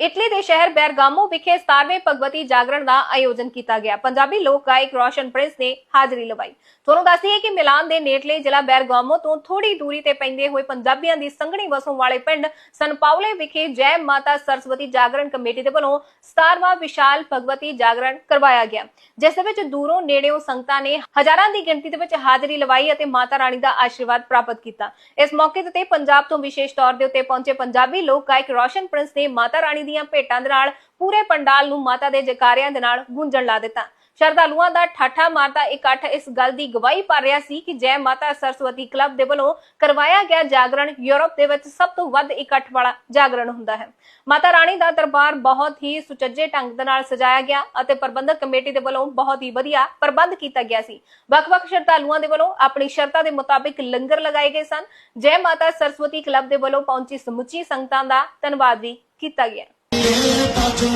Italy ਦੇ ਸ਼ਹਿਰ ਬੈਰਗਾਮੋ ਵਿਖੇ 17ਵੇਂ ਭਗਵਤੀ ਜਾਗਰਣ ਦਾ ਆਯੋਜਨ ਕੀਤਾ ਗਿਆ। ਪੰਜਾਬੀ ਲੋਕ ਗਾਇਕ ਰੋਸ਼ਨ ਪ੍ਰਿੰਸ ਨੇ ਹਾਜ਼ਰੀ ਲਵਾਈ। ਤੁਹਾਨੂੰ ਦੱਸ ਦਈਏ ਕਿ ਮਿਲਾਨ ਦੇ ਨੇੜਲੇ ਜ਼ਿਲ੍ਹਾ ਬੈਰਗਾਮੋ ਤੋਂ ਥੋੜੀ ਦੂਰੀ ਤੇ ਪੈਂਦੇ ਹੋਏ ਪੰਜਾਬੀਆਂ ਦੀ ਸੰਘਣੀ ਵਸੋਂ ਵਾਲੇ ਪਿੰਡ ਸਨ ਵਿਖੇ ਜੈ ਮਾਤਾ ਸਰਸਵਤੀ ਜਾਗਰਣ ਕਮੇਟੀ ਦੇ ਵੱਲੋਂ 17ਵਾਂ ਵਿਸ਼ਾਲ ਭਗਵਤੀ ਜਾਗਰਣ ਕਰਵਾਇਆ ਗਿਆ। ਜਿਸ ਦੇ ਵਿੱਚ ਦੂਰੋਂ ਨੇੜਿਓਂ ਸੰਗਤਾਂ ਨੇ ਹਜ਼ਾਰਾਂ ਦੀ ਗਿਣਤੀ ਦੇ ਵਿੱਚ ਹਾਜ਼ਰੀ ਲਵਾਈ ਅਤੇ ਮਾਤਾ ਰਾਣੀ ਦਾ ਆਸ਼ੀਰਵਾਦ ਪ੍ਰਾਪਤ ਕੀਤਾ। ਇਸ ਮੌਕੇ ਤੇ ਪੰਜਾਬ ਤੋਂ ਵਿਸ਼ੇਸ਼ ਤੌਰ ਦੇ ਉੱਤੇ ਪਹੁੰਚੇ ਪੰਜਾਬੀ ਲੋਕ ਗਾਇਕ ਰੋਸ਼ਨ ਪ੍ਰਿੰਸ ਨੇ ਮਾਤਾ ਰਾਣੀ ਦੀਆਂ ਭੇਟਾਂ ਦੇ ਨਾਲ ਪੂਰੇ ਪੰਡਾਲ ਨੂੰ ਮਾਤਾ ਦੇ ਜਕਾਰਿਆਂ ਦੇ ਨਾਲ ਗੂੰਜਣ ਲਾ ਦਿੱਤਾ। ਸ਼ਰਧਾਲੂਆਂ ਦਾ ਠਾਠਾ ਮਾਰਦਾ ਇਕੱਠ ਇਸ ਗੱਲ ਦੀ ਗਵਾਹੀ ਭਰ ਰਿਹਾ ਸੀ ਕਿ ਜੈ ਮਾਤਾ ਸਰਸਵਤੀ ਕਲੱਬ ਦੇ ਵੱਲੋਂ ਕਰਵਾਇਆ ਗਿਆ ਜਾਗਰਣ ਯੂਰਪ ਦੇ ਵਿੱਚ ਸਭ ਤੋਂ ਵੱਧ ਇਕੱਠ ਵਾਲਾ ਜਾਗਰਣ ਹੁੰਦਾ ਹੈ। ਮਾਤਾ ਰਾਣੀ ਦਾ ਦਰਬਾਰ ਬਹੁਤ ਹੀ ਸੁਚੱਜੇ ਢੰਗ ਦੇ ਨਾਲ ਸਜਾਇਆ ਗਿਆ ਅਤੇ ਪ੍ਰਬੰਧਕ ਕਮੇਟੀ ਦੇ ਵੱਲੋਂ ਬਹੁਤ ਹੀ ਵਧੀਆ ਪ੍ਰਬੰਧ ਕੀਤਾ ਗਿਆ ਸੀ। ਵੱਖ-ਵੱਖ ਸ਼ਰਧਾਲੂਆਂ ਦੇ ਵੱਲੋਂ ਆਪਣੀ ਸ਼ਰਤਾਂ ਦੇ ਮੁਤਾਬਿਕ ਲੰਗਰ ਲਗਾਏ ਗਏ ਸਨ। ਜੈ ਮਾਤਾ ਸਰਸਵਤੀ ਕਲੱਬ ਦੇ ਵੱਲੋਂ ਪਹੁੰਚੀ ਸਮੁੱਚੀ ਸੰਗਤਾਂ ਦਾ ਧੰਨਵਾਦ ਵੀ ਕੀਤਾ ਗਿਆ। तेरे बाजू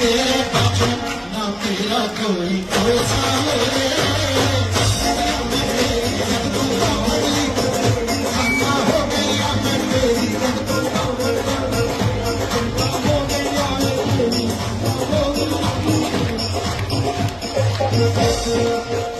तेरे बाजू ना तेरा कोई कोसा Thank you.